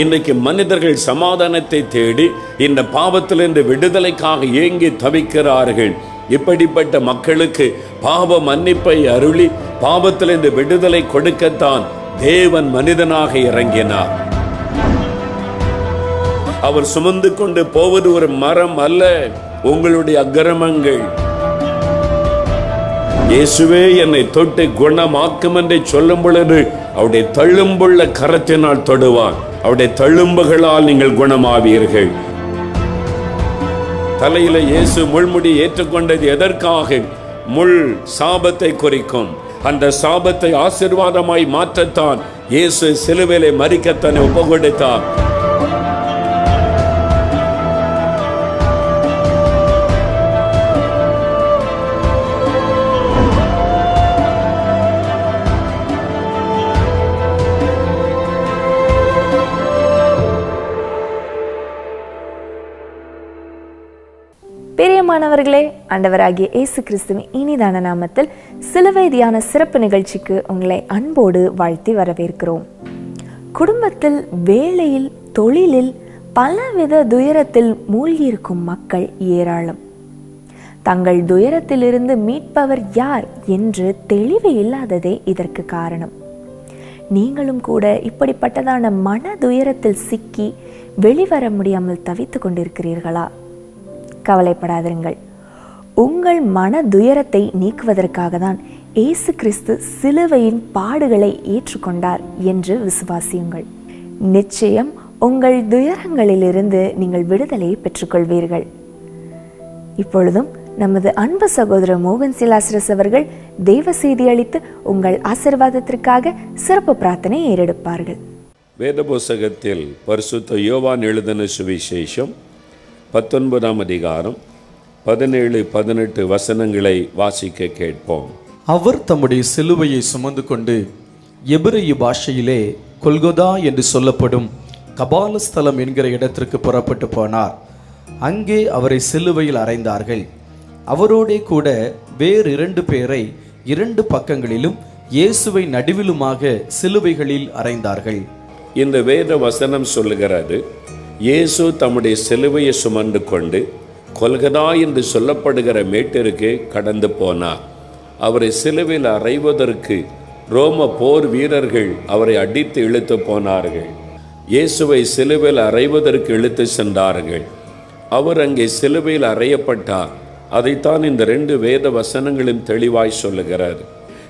இன்றைக்கு மனிதர்கள் சமாதானத்தை தேடி இந்த பாவத்திலிருந்து விடுதலைக்காக ஏங்கி தவிக்கிறார்கள். இப்படிப்பட்ட மக்களுக்கு பாவ மன்னிப்பை அருளி பாவத்திலிருந்து விடுதலை கொடுக்கத்தான் தேவன் மனிதனாக இறங்கினார். அவர் சுமந்து கொண்டு போவது ஒரு மரம் அல்ல உங்களுடைய அக்கிரமங்கள். இயேசுவே என்னை தொட்டு குணமாக்கும் என்று சொல்லும் பொழுது அவருடைய தள்ளும்புள்ள கரத்தினால் தொடுவார். அவருடைய தழும்புகளால் நீங்கள் குணமாவீர்கள். தலையில இயேசு முள்முடி ஏற்றுக்கொண்டது எதற்காக? முள் சாபத்தை குறிக்கும். அந்த சாபத்தை ஆசிர்வாதமாய் மாற்றத்தான். இயேசு சிலுவையிலே மறிக்கத்தனை ஒப்பு கொடுத்தார் பிரியமானவர்களே ஆண்டவராகிய இயேசு கிறிஸ்துவின் இனிதான நாமத்தில் சில வயதியான சிறப்பு நிகழ்ச்சிக்கு உங்களை அன்போடு வாழ்த்தி வரவேற்கிறோம். குடும்பத்தில் வேலையில் தொழிலில் பலவித துயரத்தில் மூழ்கியிருக்கும் மக்கள் ஏராளம். தங்கள் துயரத்திலிருந்து மீட்பவர் யார் என்று தெளிவு இல்லாததே இதற்கு காரணம். நீங்களும் கூட இப்படிப்பட்டதான மன துயரத்தில் சிக்கி வெளிவர முடியாமல் தவித்து கொண்டிருக்கிறீர்களா? கவலைப்படாதிருங்கள். உங்கள் மன துயரத்தை நீக்குவதற்காக தான் இயேசு கிறிஸ்து சிலுவையின் பாடுகளை ஏற்றுக்கொண்டார் என்று விசுவாசியுங்கள். நிச்சயம் உங்கள் துயரங்களிலிருந்து நீங்கள் விடுதலையை பெற்றுக்கொள்வீர்கள். இப்பொழுதும் நமது அன்பு சகோதரர் மோகன் சிலாசிரஸ் அவர்கள் தெய்வ செய்தி அளித்து உங்கள் ஆசிர்வாதத்திற்காக சிறப்பு பிரார்த்தனை ஏறெடுப்பார்கள். வேத புஸ்தகத்தில் பரிசுத்த யோவான் எழுதின சுவிசேஷம் பத்தொன்பதாம் அதிகாரம் பதினேழு பதினெட்டு வசனங்களை வாசிக்க கேட்போம். அவர் தம்முடைய சிலுவையை சுமந்து கொண்டு எபிரேய பாஷையிலே கொல்கொதா என்று சொல்லப்படும் கபாலஸ்தலம் என்கிற இடத்திற்கு புறப்பட்டு போனார். அங்கே அவரை சிலுவையில் அறைந்தார்கள். அவரோடே கூட வேறு இரண்டு பேரை இரண்டு பக்கங்களிலும் இயேசுவை நடுவிலுமாக சிலுவைகளில் அறைந்தார்கள். இந்த வேத வசனம் சொல்லுகிறது இயேசு தம்முடைய சிலுவையை சுமந்து கொண்டு கொல்கதா என்று சொல்லப்படுகிற மேட்டிற்கு கடந்து போனார். அவரை சிலுவையில் அறைவதற்கு ரோம போர் வீரர்கள் அவரை அடித்து இழுத்து போனார்கள். இயேசுவை சிலுவையில் அறைவதற்கு இழுத்து சென்றார்கள். அவர் அங்கே சிலுவையில் அறையப்பட்டார். அதைத்தான் இந்த ரெண்டு வேத வசனங்களும் தெளிவாய் சொல்லுகிறார்.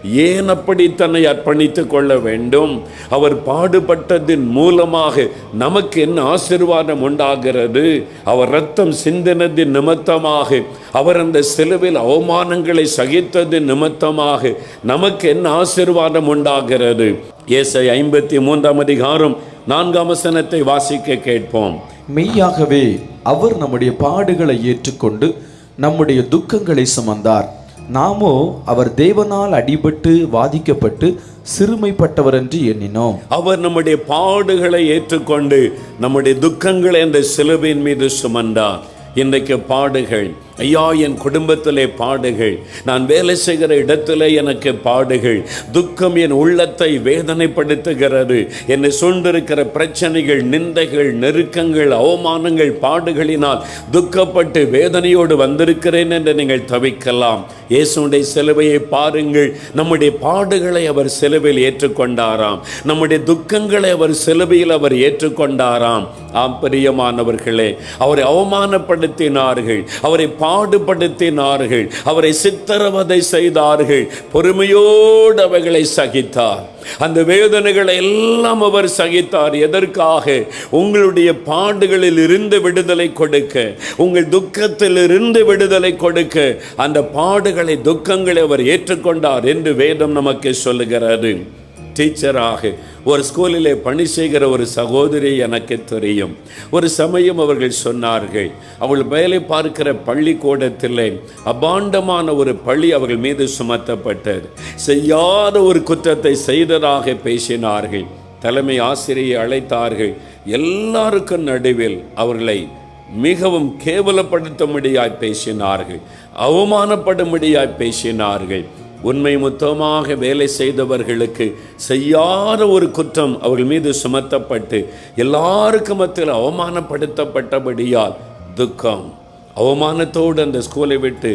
ஏன் அப்படி தன்னை அர்ப்பணித்துக் கொள்ள வேண்டும்? அவர் பாடுபட்டதின் மூலமாக நமக்கு என்ன ஆசிர்வாதம் உண்டாகிறது? அவர் ரத்தம் சிந்தினதின் நிமித்தமாக அவர் அந்த சிலுவில் அவமானங்களை சகித்ததின் நிமித்தமாக நமக்கு என்ன ஆசிர்வாதம் உண்டாகிறது? ஏசை ஐம்பத்தி மூன்றாம் அதிகாரம் நான்காம் வசனத்தை வாசிக்க கேட்போம். மெய்யாகவே அவர் நம்முடைய பாடுகளை ஏற்றுக்கொண்டு நம்முடைய துக்கங்களை சுமந்தார். நாமோ அவர் தேவனால் அடிபட்டு வாதிக்கப்பட்டு சிறுமைப்பட்டவர் என்று எண்ணினோம். அவர் நம்முடைய பாடுகளை ஏற்றுக்கொண்டு நம்முடைய துக்கங்களை அந்த சிலுவையின் மீது சுமந்தார். இன்றைக்கு பாடுகள் ஐயா என் குடும்பத்திலே பாடுகள். நான் வேலை செய்கிற இடத்துல எனக்கு பாடுகள். துக்கம் என் உள்ளத்தை வேதனைப்படுத்துகிறது. என்னை சூழ்ந்திருக்கிற பிரச்சனைகள் நிந்தைகள் நெருக்கங்கள் அவமானங்கள் பாடுகளினால் துக்கப்பட்டு வேதனையோடு வந்திருக்கிறேன் என்று நீங்கள் தவிக்கலாம். இயேசுடைய சிலுவையை பாருங்கள். நம்முடைய பாடுகளை அவர் சிலுவையில் ஏற்றுக்கொண்டாராம். நம்முடைய துக்கங்களை அவர் சிலுவையில் அவர் ஏற்றுக்கொண்டாராம். ஆம் பிரியமானவர்களே அவரை அவமானப்படுத்தினார்கள். அவரை பாடுபடுத்தினார்கள். அவரை சித்திரவதை செய்தார்கள். பொறுமையோடு அவைகளை சகித்தார். அந்த வேதனைகளை எல்லாம் அவர் சகித்தார். எதற்காக? உங்களுடைய பாடுகளில் இருந்து விடுதலை கொடுக்க. உங்கள் துக்கத்தில் இருந்து விடுதலை கொடுக்க. அந்த பாடுகளை துக்கங்களை அவர் ஏற்றுக்கொண்டார் என்று வேதம் நமக்கு சொல்லுகிறது. டீச்சராக ஒரு ஸ்கூலிலே பணி செய்கிற ஒரு சகோதரி எனக்கு தெரியும். ஒரு சமயம் அவர்கள் சொன்னார்கள் அவள் வேலை பார்க்கிற பள்ளிக்கூடத்திலே அபாண்டமான ஒரு பழி அவர்கள் மீது சுமத்தப்பட்டது. செய்யாத ஒரு குற்றத்தை செய்ததாக பேசினார்கள். தலைமை ஆசிரியை அழைத்தார்கள். எல்லாருக்கும் நடுவில் அவர்களை மிகவும் கேவலப்படுத்தும்படியாய் பேசினார்கள் அவமானப்படும்படியாய் பேசினார்கள். உண்மை முத்தமாக வேலை செய்தவர்களுக்கு செய்யாத ஒரு குற்றம் அவர்கள் மீது சுமத்தப்பட்டு எல்லாருக்கும் மத்தியில் அவமானப்படுத்தப்பட்டபடியால் துக்கம். அவமானத்தோடு அந்த ஸ்கூலை விட்டு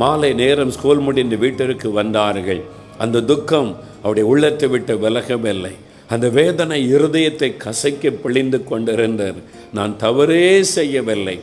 மாலை நேரம் ஸ்கூல் முடிந்து வீட்டிற்கு வந்தார்கள். அந்த துக்கம் அவருடைய உள்ளத்தை விட்டு விலகவில்லை. அந்த வேதனை இருதயத்தை கசக்கி பிழிந்து கொண்டிருந்தார் நான் தவறே செய்யவில்லை.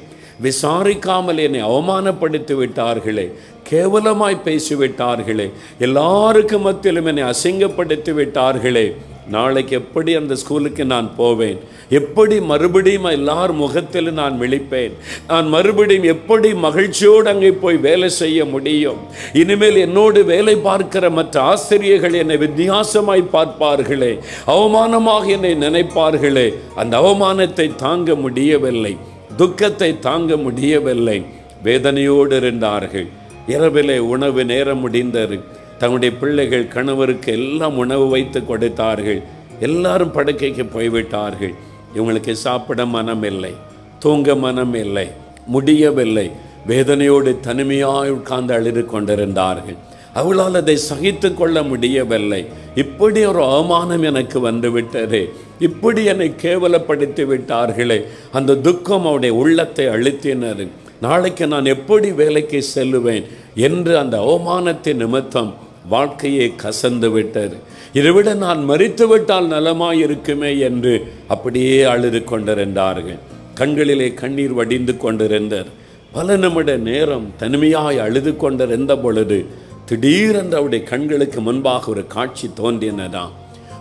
விசாரிக்காமல் என்னை அவமானப்படுத்தி விட்டார்களே கேவலமாய் பேசிவிட்டார்களே எல்லாருக்கும் மத்தியிலும் என்னை அசிங்கப்படுத்தி விட்டார்களே நாளைக்கு எப்படி அந்த ஸ்கூலுக்கு நான் போவேன்? எப்படி மறுபடியும் எல்லார் முகத்தில் நான் விழிப்பேன்? நான் மறுபடியும் எப்படி மகிழ்ச்சியோடு அங்கே போய் வேலை செய்ய முடியும்? இனிமேல் என்னோடு வேலை பார்க்கிற மற்ற ஆசிரியர்கள் என்னை வித்தியாசமாய் பார்ப்பார்களே அவமானமாக என்னை நினைப்பார்களே அந்த அவமானத்தை தாங்க முடியவில்லை. துக்கத்தை தாங்க முடியவில்லை. வேதனையோடு இருந்தார்கள். இரவிலே உணவு நேரம் முடிந்தது. தங்களுடைய பிள்ளைகள் கணவருக்கு எல்லாம் உணவு வைத்து கொடுத்தார்கள். எல்லாரும் படுக்கைக்கு போய்விட்டார்கள். இவங்களுக்கு சாப்பிட மனம் இல்லை. தூங்க மனம் இல்லை. முடியவில்லை. வேதனையோடு தனிமையாய் உட்கார்ந்து அழுது கொண்டிருந்தார்கள். அவளால் அதை சகித்து கொள்ள முடியவில்லை. இப்படி ஒரு அவமானம் எனக்கு வந்துவிட்டதே. இப்படி என்னை கேவலப்படுத்தி விட்டார்களே. அந்த துக்கம் அவருடைய உள்ளத்தை அழுத்தினது. நாளைக்கு நான் எப்படி வேலைக்கு செல்லுவேன் என்று அந்த அவமானத்தின் நிமித்தம் வாழ்க்கையை கசந்து விட்டது. இதைவிட நான் மறித்துவிட்டால் நலமாய் இருக்குமே என்று அப்படியே அழுது கொண்டிருந்தார்கள். கண்களிலே கண்ணீர் வடிந்து கொண்டிருந்தார் பல நிமிட நேரம் தனிமையாய் அழுது கொண்டிருந்த பொழுது திடீரென்று அவருடைய கண்களுக்கு முன்பாக ஒரு காட்சி தோன்றினதாம்.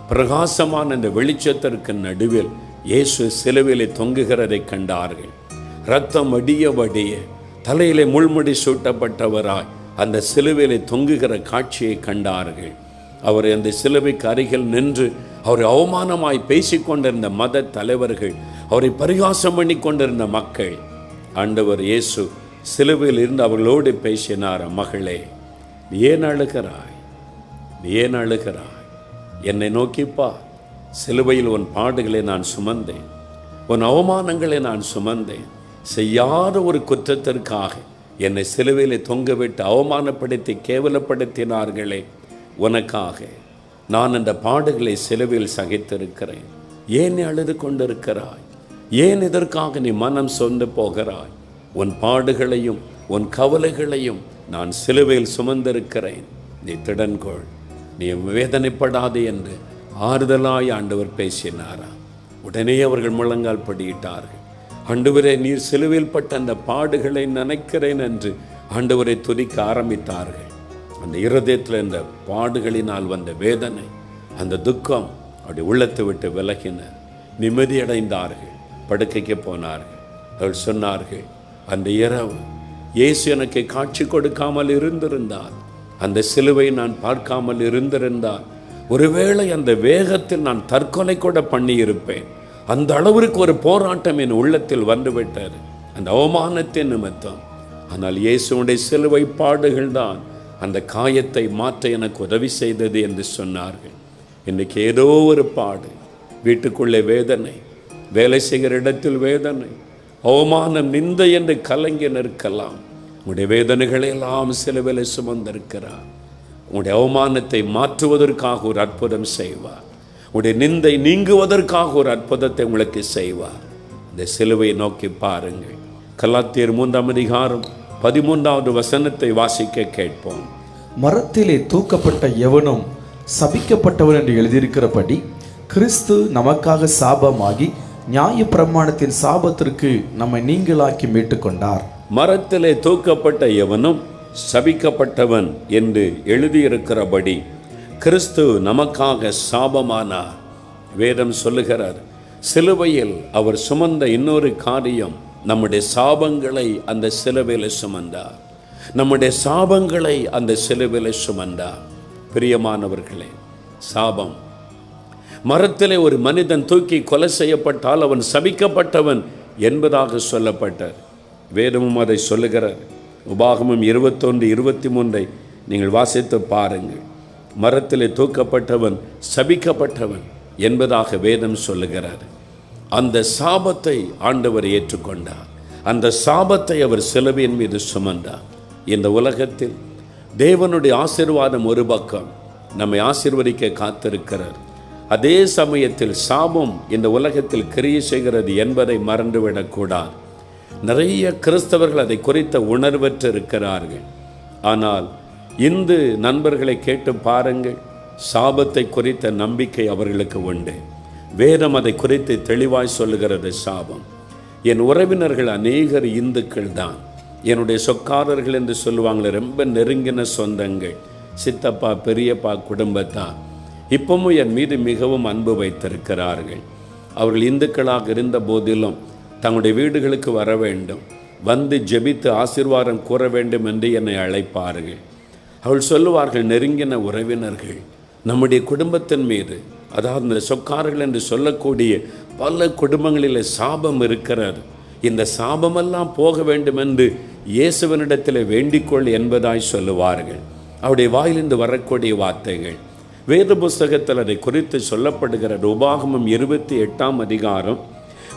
பிரகாசமான அந்த வெளிச்சத்திற்கு நடுவில் இயேசு சிலுவிலை தொங்குகிறதை கண்டார்கள். ரத்தம் வடிய வடிய தலையிலே முள்முடி சூட்டப்பட்டவராய் அந்த சிலுவையிலே தொங்குகிற காட்சியை கண்டார்கள். அவர் அந்த சிலுவைக்கு அருகில் நின்று அவரை அவமானமாய் பேசிக்கொண்டிருந்த மத தலைவர்கள் அவரை பரிகாசம் பண்ணி கொண்டிருந்த மக்கள் ஆண்டவர் இயேசு சிலுவையில் இருந்து அவர்களோடு பேசினார் மகளே நீ ஏன் அழுகிறாய்? நீ ஏன் அழுகிறாய்? என்னை நோக்கிப்பா சிலுவையில் உன் பாடுகளை நான் சுமந்தேன். உன் அவமானங்களை நான் சுமந்தேன். செய்யாத ஒரு குற்றத்திற்காக என்னை சிலுவையில் தொங்கவிட்டு அவமானப்படுத்தி கேவலப்படுத்தினார்களே உனக்காக நான் அந்த பாடுகளை சிலுவையில் சகித்திருக்கிறேன். ஏன் அழுது கொண்டிருக்கிறாய்? ஏன் இதற்காக நீ மனம் சொந்து போகிறாய்? உன் பாடுகளையும் உன் கவலைகளையும் நான் சிலுவையில் சுமந்திருக்கிறேன். நீ திடன்கொள். நீ வேதனைப்படாதே என்று ஆறுதலாய் ஆண்டவர் பேசினாரா? உடனே அவர்கள் முழங்கால் படியிட்டார்கள். ஆண்டவரே நீர் சிலுவையில் பட்ட அந்த பாடுகளை நினைக்கிறேன் என்று ஆண்டவரை துதிக்க ஆரம்பித்தார்கள். அந்த இருதயத்தில் இந்த பாடுகளினால் வந்த வேதனை அந்த துக்கம் அப்படி உள்ளத்தை விட்டு விலகினர் நிம்மதியடைந்தார்கள். படுக்கைக்கு போனார்கள். அவர்கள் சொன்னார்கள் அந்த இரவு இயேசு எனக்கு காட்சி கொடுக்காமல் இருந்திருந்தார். அந்த சிலுவை நான் பார்க்காமல் இருந்திருந்தால் ஒருவேளை அந்த வேகத்தில் நான் தற்கொலை கூட பண்ணியிருப்பேன். அந்த அளவிற்கு ஒரு போராட்டம் என் உள்ளத்தில் வந்துவிட்டது. அந்த அவமானத்தின் நிமித்தம். ஆனால் இயேசுடைய சிலுவை பாடுகள் தான் அந்த காயத்தை மாற்ற எனக்கு உதவி செய்தது என்று சொன்னார்கள். இன்னைக்கு ஏதோ ஒரு பாடு வீட்டுக்குள்ளே வேதனை வேலை செய்கிற இடத்தில் வேதனை அவமானம் நிந்த என்று கலங்கி நிற்கலாம். உங்களுடைய வேதனைகளை எல்லாம் சிலுவிலை சுமந்திருக்கிறார். உங்களுடைய அவமானத்தை மாற்றுவதற்காக ஒரு அற்புதம் செய்வார். உங்களுடைய நிந்தை நீங்குவதற்காக ஒரு அற்புதத்தை உங்களுக்கு செய்வார். இந்த சிலுவை நோக்கி பாருங்கள். கலாத்தியர் மூன்றாம் அதிகாரம் பதிமூன்றாவது வசனத்தை வாசிக்க கேட்போம். மரத்திலே தூக்கப்பட்ட எவனும் சபிக்கப்பட்டவன் என்று எழுதியிருக்கிறபடி கிறிஸ்து நமக்காக சாபமாகி நியாய பிரமாணத்தின் சாபத்திற்கு நம்மை நீங்களாக்கி மீட்டுக்கொண்டார். மரத்திலே தூக்கப்பட்ட எவனும் சபிக்கப்பட்டவன் என்று எழுதியிருக்கிறபடி கிறிஸ்து நமக்காக சாபமானார். வேதம் சொல்லுகிறார் சிலுவையில் அவர் சுமந்த இன்னொரு காரியம் நம்முடைய சாபங்களை அந்த சிலுவையில் சுமந்தார். நம்முடைய சாபங்களை அந்த சிலுவையில் சுமந்தார். பிரியமானவர்களே சாபம். மரத்திலே ஒரு மனிதன் தூக்கி கொலை செய்யப்பட்டால் அவன் சபிக்கப்பட்டவன் என்பதாக சொல்லப்பட்டார் வேதமும் அதை சொல்லுகிறார் உபாகமும் இருபத்தொன்று இருபத்தி மூன்றை நீங்கள் வாசித்து பாருங்கள். மரத்திலே தூக்கப்பட்டவன் சபிக்கப்பட்டவன் என்பதாக வேதம் சொல்லுகிறார். அந்த சாபத்தை ஆண்டவர் ஏற்றுக்கொண்டார். அந்த சாபத்தை அவர் சிலுவையின் மீது சுமந்தார். இந்த உலகத்தில் தேவனுடைய ஆசீர்வாதம் ஒரு பக்கம் நம்மை ஆசீர்வதிக்க காத்திருக்கிறார். அதே சமயத்தில் சாபம் இந்த உலகத்தில் கிரியை செய்கிறது என்பதை மறந்துவிடக்கூடாது. நிறைய கிறிஸ்தவர்கள் அதை குறித்த உணர்வற்று இருக்கிறார்கள். ஆனால் இந்து நண்பர்களை கேட்டு பாருங்கள் சாபத்தை குறித்த நம்பிக்கை அவர்களுக்கு உண்டு. வேதம் அதை குறித்து தெளிவாய் சொல்லுகிறது சாபம். என் உறவினர்கள் அநேகர் இந்துக்கள் தான் என்னுடைய சொக்காரர்கள் என்று சொல்லுவாங்களே ரொம்ப நெருங்கின சொந்தங்கள். சித்தப்பா பெரியப்பா குடும்பத்தார் இப்பவும் என் மீது மிகவும் அன்பு வைத்திருக்கிறார்கள். அவர்கள் இந்துக்களாக இருந்த போதிலும் தங்களுடைய வீடுகளுக்கு வர வேண்டும். வந்து ஜெபித்து ஆசீர்வாதம் கூற வேண்டும் என்று என்னை அழைப்பார்கள். அவள் சொல்லுவார்கள் நெருங்கின உறவினர்கள் நம்முடைய குடும்பத்தின் மீது அதாவது இந்த சொக்கார்கள் என்று சொல்லக்கூடிய பல குடும்பங்களில் சாபம் இருக்கிறார் இந்த சாபமெல்லாம் போக வேண்டும் என்று இயேசுவனிடத்தில் வேண்டிக்கொள் என்பதாய் சொல்லுவார்கள். அவருடைய வாயிலிருந்து வரக்கூடிய வார்த்தைகள். வேத புஸ்தகத்தில் அதை குறித்து சொல்லப்படுகிற உபாகமம் இருபத்தி எட்டாம் அதிகாரம்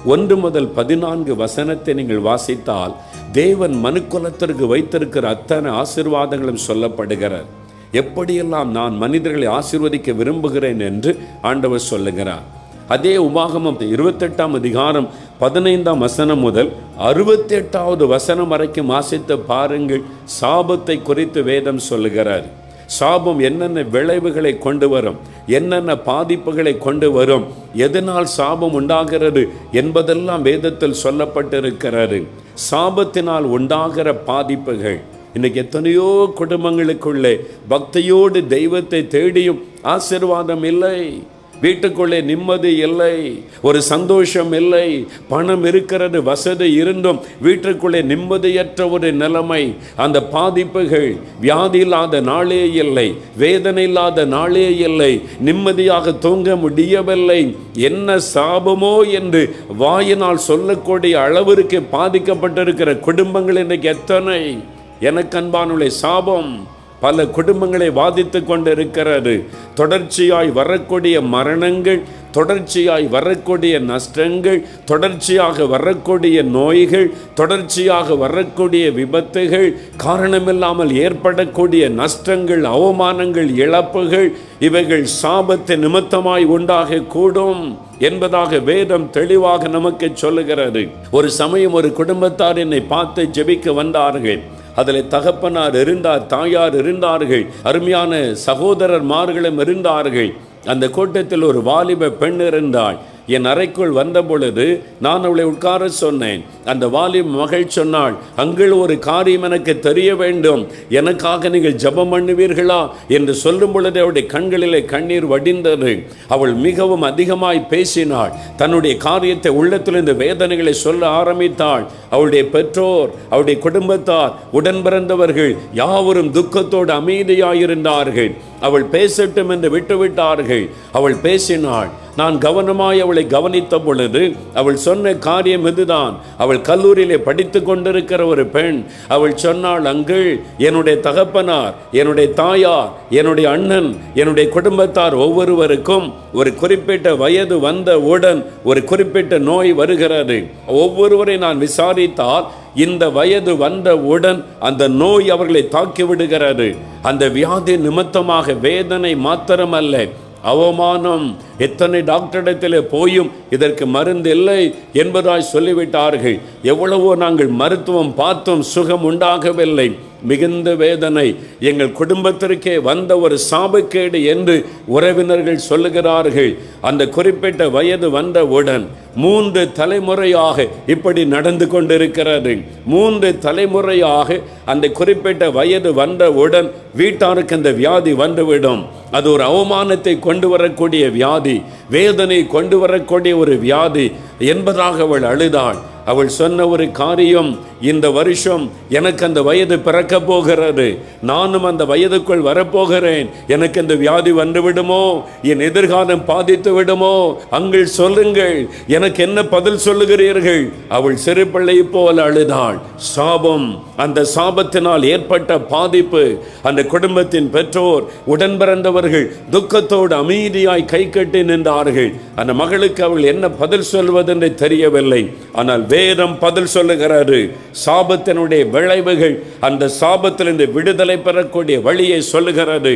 ஒன்று முதல் பதினான்கு வசனத்தை நீங்கள் வாசித்தால் தேவன் மனுக்குலத்திற்கு வைத்திருக்கிற அத்தனை ஆசீர்வாதங்களும் சொல்லப்படுகிறார். எப்படியெல்லாம் நான் மனிதர்களை ஆசீர்வதிக்க விரும்புகிறேன் என்று ஆண்டவர் சொல்லுகிறார். அதே உபாகமம் இருபத்தெட்டாம் அதிகாரம் பதினைந்தாம் வசனம் முதல் அறுபத்தி எட்டாவது வசனம் வரைக்கும் வாசித்து பாருங்கள். சாபத்தை குறித்து வேதம் சொல்லுகிறார். சாபம் என்னென்ன விளைவுகளை கொண்டு வரும்? என்னென்ன பாதிப்புகளை கொண்டு வரும்? எதனால் சாபம் உண்டாகிறது என்பதெல்லாம் வேதத்தில் சொல்லப்பட்டிருக்கிறது. சாபத்தினால் உண்டாகிற பாதிப்புகள். இன்னைக்கு எத்தனையோ குடும்பங்களுக்குள்ளே பக்தியோடு தெய்வத்தை தேடியும் ஆசீர்வாதம் இல்லை. வீட்டுக்குள்ளே நிம்மதி இல்லை ஒரு சந்தோஷம் இல்லை பணம் இருக்கிறது வசதி இருந்தும் வீட்டுக்குள்ளே நிம்மதியற்ற ஒரு நிலைமை. அந்த பாதிப்புகள் வியாதி இல்லாத நாளே இல்லை வேதனை இல்லாத நாளே இல்லை நிம்மதியாக தூங்க முடியவில்லை. என்ன சாபமோ என்று வாயினால் சொல்லக்கூடிய அளவிற்கு பாதிக்கப்பட்டிருக்கிற குடும்பங்கள் இன்றைக்கு எத்தனை? எனக்கு அன்பானுடைய சாபம். பல குடும்பங்களை பாதித்து கொண்டிருக்கிறது. தொடர்ச்சியாய் வரக்கூடிய மரணங்கள் தொடர்ச்சியாய் வரக்கூடிய நஷ்டங்கள் தொடர்ச்சியாக வரக்கூடிய நோய்கள் தொடர்ச்சியாக வரக்கூடிய விபத்துகள் காரணமில்லாமல் ஏற்படக்கூடிய நஷ்டங்கள் அவமானங்கள் இழப்புகள் இவைகள் சாபத்து நிமித்தமாய் உண்டாக கூடும் என்பதாக வேதம் தெளிவாக நமக்கு சொல்லுகிறது. ஒரு சமயம் ஒரு குடும்பத்தார் என்னை பார்த்து ஜெபிக்க வந்தார்கள். அதில் தகப்பனார் இருந்தார் தாயார் இருந்தார்கள் அருமையான சகோதரர் மார்களும் இருந்தார்கள். அந்த கூட்டத்தில் ஒரு வாலிப பெண் இருந்தாள். என் அறைக்குள் வந்த பொழுது நான் அவளை உட்கார சொன்னேன். அந்த வாலி மகள் சொன்னாள் அங்கள் ஒரு காரியம் எனக்கு தெரிய வேண்டும். எனக்காக நீங்கள் ஜெபம் பண்ணுவீர்களா? என்று சொல்லும் பொழுது அவளுடைய கண்களிலே கண்ணீர் வடிந்தது. அவள் மிகவும் அதிகமாய் பேசினாள். தன்னுடைய காரியத்தை உள்ளத்திலிருந்து வேதனைகளை சொல்ல ஆரம்பித்தாள். அவளுடைய பெற்றோர் அவளுடைய குடும்பத்தார் உடன் பிறந்தவர்கள் யாவரும் துக்கத்தோடு அமைதியாயிருந்தார்கள். அவள் பேசட்டும் என்று விட்டுவிட்டார்கள். அவள் பேசினாள். நான் கவனமாய் அவளை கவனித்த பொழுது அவள் சொன்ன காரியம் இதுதான். அவள் கல்லூரியிலே படித்து கொண்டிருக்கிற ஒரு பெண். அவள் சொன்னாள் அங்கிள் என்னுடைய தகப்பனார் என்னுடைய தாயார் என்னுடைய அண்ணன் என்னுடைய குடும்பத்தார் ஒவ்வொருவருக்கும் ஒரு குறிப்பிட்ட வயது வந்தவுடன் ஒரு குறிப்பிட்ட நோய் வருகிறது. ஒவ்வொருவரை நான் விசாரித்தால் இந்த வயது வந்தவுடன் அந்த நோய் அவர்களை தாக்கி விடுகிறது. அந்த வியாதி நிமித்தமாக வேதனை மாத்திரமல்ல. அவமானம் எத்தனை டாக்டரிடத்தில் போயும் இதற்கு மருந்து இல்லை என்பதாய் சொல்லிவிட்டார்கள். எவ்வளவோ நாங்கள் மருத்துவம் பார்த்தோம் சுகம் உண்டாகவில்லை. மிகுந்த வேதனை. எங்கள் குடும்பத்திற்கே வந்த ஒரு சாபக்கேடு என்று உறவினர்கள் சொல்லுகிறார்கள். அந்த குறிப்பிட்ட வயது வந்தவுடன் மூன்று தலைமுறையாக இப்படி நடந்து கொண்டிருக்கிறது. மூன்று தலைமுறையாக அந்த குறிப்பிட்ட வயது வந்தவுடன் வீட்டாருக்கு அந்த வியாதி வந்துவிடும். அது ஒரு அவமானத்தை கொண்டு வரக்கூடிய வியாதி வேதனை கொண்டு வரக்கூடிய ஒரு வியாதி என்பதாக அவள் அழுதாள். அவள் சொன்ன ஒரு காரியம் இந்த வருஷம் எனக்கு அந்த வயது பிறக்க போகிறது. நானும் அந்த வயதுக்குள் வரப்போகிறேன். எனக்கு அந்த வியாதி வந்து விடுமோ என் எதிர்காலம் பாதித்து விடுமோ? அங்கள் சொல்லுங்கள். எனக்கு என்ன பதில் சொல்லுகிறீர்கள்? அவள் சிறு பிள்ளை போல் அழுதாள். சாபம். அந்த சாபத்தினால் ஏற்பட்ட பாதிப்பு. அந்த குடும்பத்தின் பெற்றோர் உடன் பிறந்தவர்கள் துக்கத்தோடு அமைதியாய் கை கட்டி நின்றார்கள். அந்த மகளுக்கு அவள் என்ன பதில் சொல்வதென்று தெரியவில்லை. ஆனால் வேதம் பதில் சொல்லுகிறாரு சாபத்தினுடைய விளைவுகள் அந்த சாபத்திலிருந்து விடுதலை பெறக்கூடிய வழியை சொல்லுகிறது.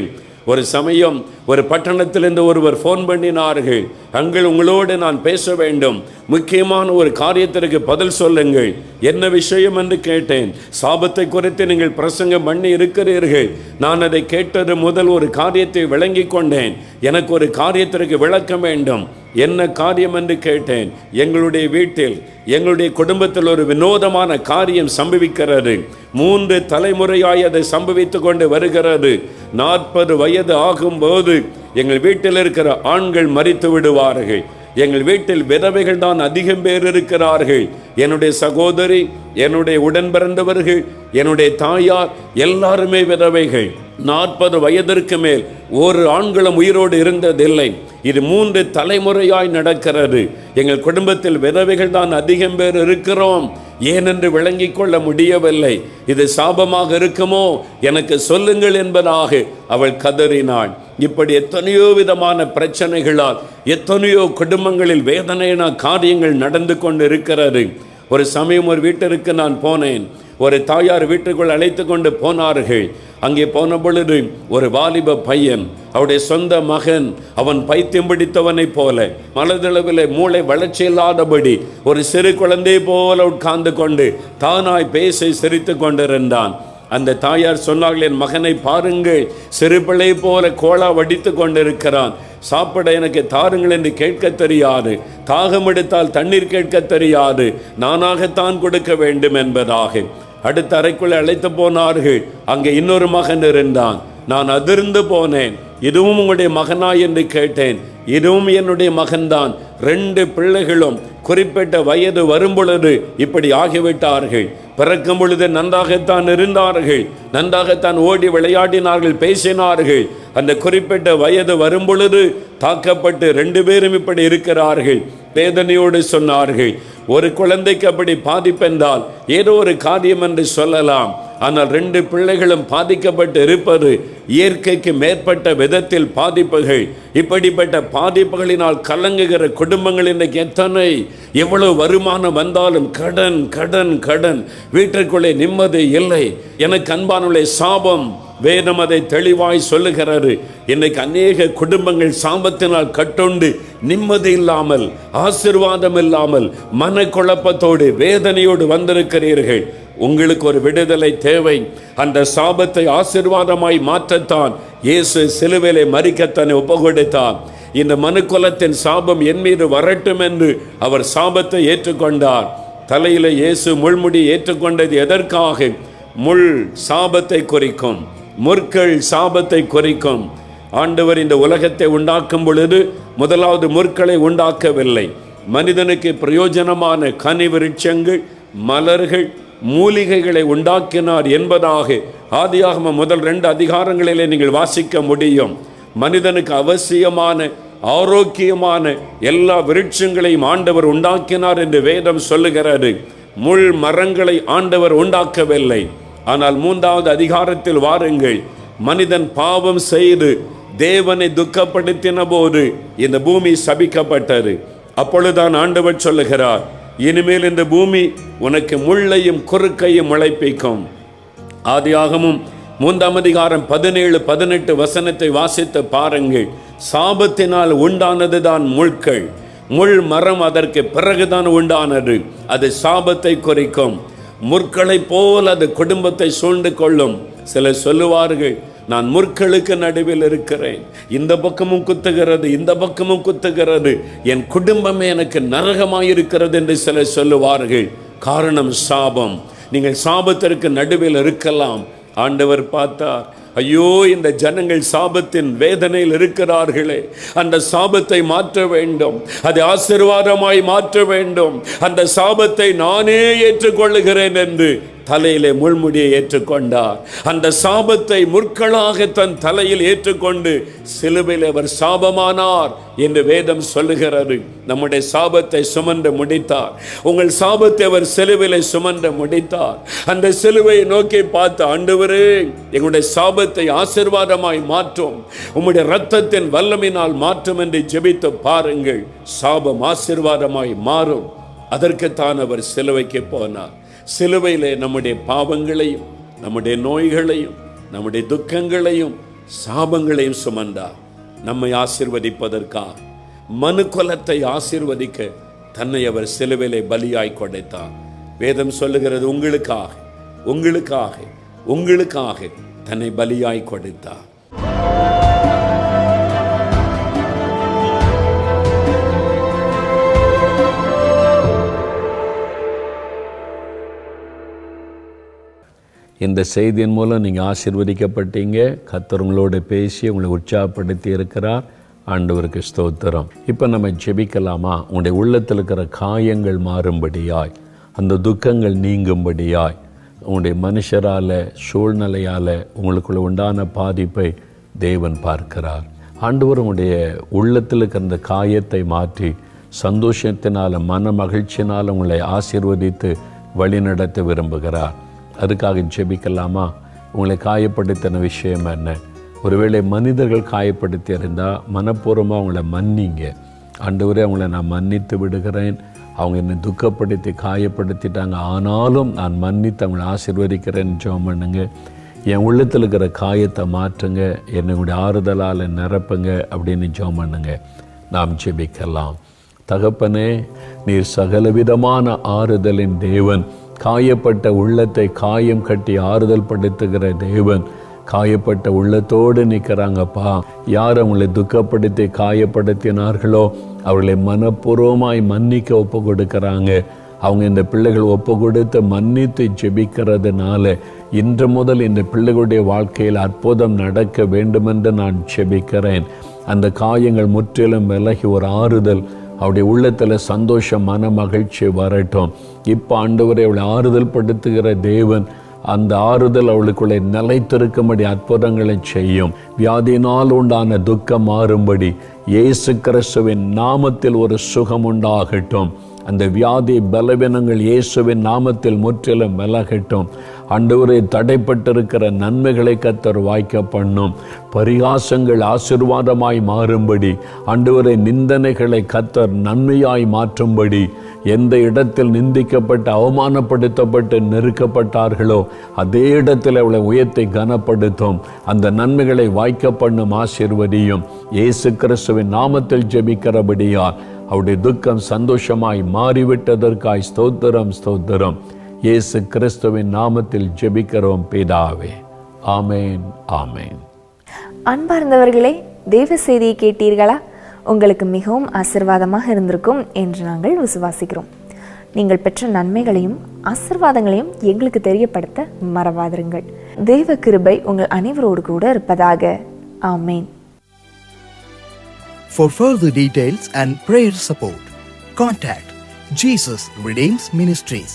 ஒரு சமயம் ஒரு பட்டணத்திலிருந்து ஒருவர் ஃபோன் பண்ணினார்கள். அங்கள் உங்களோடு நான் பேச வேண்டும். முக்கியமான ஒரு காரியத்திற்கு பதில் சொல்லுங்கள். என்ன விஷயம் என்று கேட்டேன். சாபத்தை குறித்து நீங்கள் பிரசங்கம் பண்ணி இருக்கிறீர்கள். நான் அதை கேட்டது முதல் ஒரு காரியத்தை விளங்கி கொண்டேன். எனக்கு ஒரு காரியத்திற்கு விளக்கம் வேண்டும். என்ன காரியம் என்று கேட்டேன். எங்களுடைய வீட்டில் எங்களுடைய குடும்பத்தில் ஒரு வினோதமான காரியம் சம்பவிக்கிறது. மூன்று தலைமுறையாய் அதை சம்பவித்து கொண்டு வருகிறது. நாற்பது வயது ஆகும்போது எங்கள் வீட்டில் இருக்கிற ஆண்கள் மறித்து விடுவார்கள். எங்கள் வீட்டில் விதவைகள் தான் அதிகம் பேர் இருக்கிறார்கள். என்னுடைய சகோதரி என்னுடைய உடன் பிறந்தவர்கள் என்னுடைய தாயார் எல்லாருமே விதவைகள். நாற்பது வயதிற்கு மேல் ஒரு ஆண்களும் உயிரோடு இருந்ததில்லை. இது மூன்று தலைமுறையாய் நடக்கிறது. எங்கள் குடும்பத்தில் விதவைகள் தான் அதிகம் பேர் இருக்கிறோம். ஏனென்று விளங்கிக் கொள்ள முடியவில்லை. இது சாபமாக இருக்குமோ? எனக்கு சொல்லுங்கள் என்பதாக அவள் கதறினாள். இப்படி எத்தனையோ விதமான பிரச்சனைகளால் எத்தனையோ குடும்பங்களில் வேதனையான காரியங்கள் நடந்து கொண்டு இருக்கிறது ஒரு சமயம் ஒரு வீட்டிற்கு நான் போனேன். ஒரு தாயார் வீட்டுக்குள் அழைத்து கொண்டு போனார்கள். அங்கே போன பொழுது ஒரு வாலிப பையன் அவருடைய சொந்த மகன் அவன் பைத்தியம் பிடித்தவனைப் போல மனதளவில் மூளை வளர்ச்சி இல்லாதபடி ஒரு சிறு குழந்தை போல உட்கார்ந்து கொண்டு தானாய் பேசி சிரித்து கொண்டிருந்தான். அந்த தாயார் சொன்னார்கள் என் மகனை பாருங்கள் சிறு பிள்ளை போல கோலா வடித்து கொண்டிருக்கிறான். சாப்பிட எனக்கு தாருங்கள் என்று கேட்க தெரியாது. தாகம் எடுத்தால் தண்ணீர் கேட்க தெரியாது. நானாகத்தான் கொடுக்க வேண்டும் என்பதாக. அடுத்த அறைக்குள்ளே அழைத்து போனார்கள். அங்கே இன்னொரு மகன் இருந்தான். நான் அதிர்ந்து போனேன். இதுவும் உங்களுடைய மகனா என்று கேட்டேன். இதுவும் என்னுடைய மகன்தான். ரெண்டு பிள்ளைகளும் குறிப்பிட்ட வயது வரும்பொழுது இப்படி ஆகிவிட்டார்கள். பிறக்கும் பொழுது நன்றாகத்தான் இருந்தார்கள். நன்றாகத்தான் ஓடி விளையாடினார்கள் பேசினார்கள். அந்த குறிப்பிட்ட வயது வரும் பொழுது தாக்கப்பட்டு ரெண்டு பேரும் இப்படி இருக்கிறார்கள். வேதனையோடு சொன்னார்கள் ஒரு குழந்தைக்கு அப்படி பாதிப்பென்றால் ஏதோ ஒரு காரியம் என்று சொல்லலாம். ஆனால் ரெண்டு பிள்ளைகளும் பாதிக்கப்பட்டு இருப்பது இயற்கைக்கு மேற்பட்ட விதத்தில் பாதிப்புகள். இப்படிப்பட்ட பாதிப்புகளினால் கலங்குகிற குடும்பங்கள் இன்றைக்கு எத்தனை? எவ்வளவு வருமானம் வந்தாலும் கடன் கடன் கடன். வீட்டிற்குள்ளே நிம்மதி இல்லை. எனக்கு அன்பானுடைய சாபம். வேதம் அதை தெளிவாய் சொல்லுகிறாரு இன்னைக்கு அநேக குடும்பங்கள் சாபத்தினால் கட்டுண்டு நிம்மதி இல்லாமல் ஆசிர்வாதம் இல்லாமல் மனக்குழப்பத்தோடு வேதனையோடு வந்திருக்கிறீர்கள். உங்களுக்கு ஒரு விடுதலை தேவை. அந்த சாபத்தை ஆசிர்வாதமாய் மாற்றத்தான். இயேசு சிலுவிலே மறிக்கத்தனை ஒப்புக்கொடுத்தார். இந்த மனுக்குலத்தின் சாபம் என் மீது வரட்டும் என்று அவர் சாபத்தை ஏற்றுக்கொண்டார். தலையில இயேசு முள்முடி ஏற்றுக்கொண்டது எதற்காக? முள் சாபத்தை குறிக்கும். முற்கள் சாபத்தை குறைக்கும். ஆண்டவர் இந்த உலகத்தை உண்டாக்கும் பொழுது முதலாவது முற்களை உண்டாக்கவில்லை. மனிதனுக்கு பிரயோஜனமான கனி விருட்சங்கள் மலர்கள் மூலிகைகளை உண்டாக்கினார் என்பதாக ஆதியாகம முதல் ரெண்டு அதிகாரங்களிலே நீங்கள் வாசிக்க முடியும். மனிதனுக்கு அவசியமான ஆரோக்கியமான எல்லா விருட்சங்களையும் ஆண்டவர் உண்டாக்கினார் என்று வேதம் சொல்லுகிறது. முள் மரங்களை ஆண்டவர் உண்டாக்கவில்லை. ஆனால் மூன்றாவது அதிகாரத்தில் வாருங்கள். மனிதன் பாவம் செய்து தேவனை துக்கப்படுத்தின போது இந்த பூமி சபிக்கப்பட்டது. அப்பொழுதுதான் ஆண்டவர் சொல்லுகிறார் இனிமேல் இந்த பூமி உனக்கு முள்ளையும் குறுக்கையும் முளைப்பிக்கும். ஆதியாகமும் மூன்றாம் அதிகாரம் பதினேழு பதினெட்டு வசனத்தை வாசித்து பாருங்கள். சாபத்தினால் உண்டானது தான் முள்கள். முள் மரம் அதற்கு பிறகுதான் உண்டானது. அது சாபத்தை குறிக்கும். முற்களைப் போல் அது குடும்பத்தை சூழ்ந்து கொள்ளும் சிலர் சொல்லுவார்கள் நான் முற்களுக்கு நடுவில் இருக்கிறேன். இந்த பக்கமும் குத்துகிறது இந்த பக்கமும் குத்துகிறது. என் குடும்பமே எனக்கு நரகமாயிருக்கிறது என்று சிலர் சொல்லுவார்கள். காரணம் சாபம். நீங்கள் சாபத்திற்கு நடுவில் இருக்கலாம். ஆண்டவர் பார்த்தார் ஐயோ இந்த ஜனங்கள் சாபத்தின் வேதனையில் இருக்கிறார்களே. அந்த சாபத்தை மாற்ற வேண்டும். அதை ஆசீர்வாதமாய் மாற்ற வேண்டும். அந்த சாபத்தை நானே ஏற்றுக்கொள்ளுகிறேன் என்று தலையிலே முள்முடியை ஏற்றுக்கொண்டார். அந்த சாபத்தை முற்களாக தன் தலையில் ஏற்றுக்கொண்டு சிலுவையில் அவர் சாபமானார் என்று வேதம் சொல்லுகிறது. நம்முடைய சாபத்தை சுமந்து முடித்தார். உங்கள் சாபத்தை அவர் சிலுவிலை சுமந்து முடித்தார். அந்த சிலுவையை நோக்கி பார்த்து ஆண்டவரே எங்களுடைய சாபத்தை ஆசிர்வாதமாய் மாற்றும். உம்முடைய ரத்தத்தின் வல்லமினால் மாற்றும் என்று ஜெபித்து பாருங்கள். சாபம் ஆசிர்வாதமாய் மாறும். அதற்குத்தான் அவர் சிலுவைக்கு போனார். சிலுவையிலே நம்முடைய பாவங்களையும் நம்முடைய நோய்களையும் நம்முடைய துக்கங்களையும் சாபங்களையும் சுமந்தார். நம்மை ஆசிர்வதிப்பதற்காக மனு குலத்தை ஆசிர்வதிக்க தன்னை அவர் சிலுவையிலே பலியாய் கொடைத்தார். வேதம் சொல்லுகிறது உங்களுக்காக உங்களுக்காக உங்களுக்காக தன்னை பலியாய் கொடுத்தார். இந்த செய்தியின் மூலம் நீங்கள் ஆசீர்வதிக்கப்பட்டீங்க. கத்தருங்களோடு உங்களோட பேசி உங்களை உற்சாகப்படுத்தி இருக்கிறார். ஆண்டவருக்கு ஸ்தோத்திரம். இப்போ நம்ம ஜெபிக்கலாமா? உங்களுடைய உள்ளத்தில் இருக்கிற காயங்கள் மாறும்படியாய் அந்த துக்கங்கள் நீங்கும்படியாய் உங்களுடைய மனுஷரால் சூழ்நிலையால் உங்களுக்குள்ள உண்டான பாதிப்பை தேவன் பார்க்கிறார். ஆண்டவர் உங்களுடைய உள்ளத்தில் இருக்கிற அந்த காயத்தை மாற்றி சந்தோஷத்தினால் மன மகிழ்ச்சினால் உங்களை ஆசீர்வதித்து வழிநடத்த விரும்புகிறார். அதுக்காக ஜெபிக்கலாமா? உங்களை காயப்படுத்தின விஷயம் என்ன? ஒருவேளை மனிதர்கள் காயப்படுத்தி அறிந்தால் மனப்பூர்வமாக அவங்கள மன்னிங்க. ஆண்டவரே அவங்கள நான் மன்னித்து விடுகிறேன். அவங்க என்னை துக்கப்படுத்தி காயப்படுத்திட்டாங்க. ஆனாலும் நான் மன்னித்து அவங்களை ஆசிர்வதிக்கிறேன். ஜோம் பண்ணுங்க. என் உள்ளத்தில் இருக்கிற காயத்தை மாற்றுங்க. என்னுடைய ஆறுதலால் நிரப்புங்க அப்படின்னு ஜோம் பண்ணுங்க. நாம் ஜெபிக்கலாம். தகப்பனே நீர் சகலவிதமான ஆறுதலின் தேவன். காயப்பட்ட உள்ளத்தை காயம் கட்டி ஆறுதல் படுத்துகிற தேவன் காயப்பட்ட உள்ளத்தோடு நிற்கிறாங்கப்பா. யார் அவங்களை துக்கப்படுத்தி காயப்படுத்தினார்களோ அவர்களை மனப்பூர்வமாய் மன்னிக்க ஒப்பு கொடுக்கறாங்க அவங்க இந்த பிள்ளைகள் ஒப்பு கொடுத்து மன்னித்து ஜெபிக்கிறதுனால இன்று முதல் இந்த பிள்ளைகளுடைய வாழ்க்கையில் அற்புதம் நடக்க வேண்டுமென்று நான் ஜெபிக்கிறேன். அந்த காயங்கள் முற்றிலும் விலகி ஒரு ஆறுதல் அவருடைய உள்ளத்தில் சந்தோஷம் மன மகிழ்ச்சி வரட்டும். இப்போ ஆண்டவரை அவளை ஆறுதல் படுத்துகிற தேவன் அந்த ஆறுதல் அவளுக்குள்ளே நிலைத்திருக்கும்படி அற்புதங்களை செய்யும். வியாதியினால் உண்டான துக்கம் மாறும்படி இயேசு கிறிஸ்துவின் நாமத்தில் ஒரு சுகம் உண்டாகட்டும். அந்த வியாதி பலவீனங்கள் இயேசுவின் நாமத்தில் முற்றிலும் விலகட்டும். அண்டவரை தடைப்பட்டிருக்கிற நன்மைகளை கத்தர் வாய்க்க பண்ணும். பரிகாசங்கள் ஆசிர்வாதமாய் மாறும்படி அண்டவரை நிந்தனைகளை கத்தர் நன்மையாய் மாற்றும்படி எந்த இடத்தில் நிந்திக்கப்பட்டு அவமானப்படுத்தப்பட்டு நெருக்கப்பட்டார்களோ அதே இடத்தில் அவளை உயர்த்தை கனப்படுத்தும். அந்த நன்மைகளை வாய்க்க பண்ணும் ஆசிர்வதியும். இயேசு கிறிஸ்துவின் நாமத்தில் ஜெபிக்கிறபடியால் அவருடைய துக்கம் சந்தோஷமாய் மாறிவிட்டதற்காய் ஸ்தோத்திரம் ஸ்தோத்திரம். இயேசு கிறிஸ்துவின் நாமத்தில் ஜெபிக்கிறோம் பிதாவே. ஆமேன் ஆமேன். அன்பார்ந்தவர்களே தேவ செய்தியை கேட்டீர்களா? உங்களுக்கு மிகவும் ஆசிர்வாதமாக இருந்திருக்கும் என்று நாங்கள் விசுவாசிக்கிறோம். நீங்கள் பெற்ற நன்மைகளையும் ஆசிர்வாதங்களையும் எங்களுக்கு தெரியப்படுத்த மறவாதிருங்கள். தெய்வ கிருபை உங்கள் அனைவரோடு கூட இருப்பதாக. ஆமேன். For further details and prayer support, contact Jesus Redeems Ministries,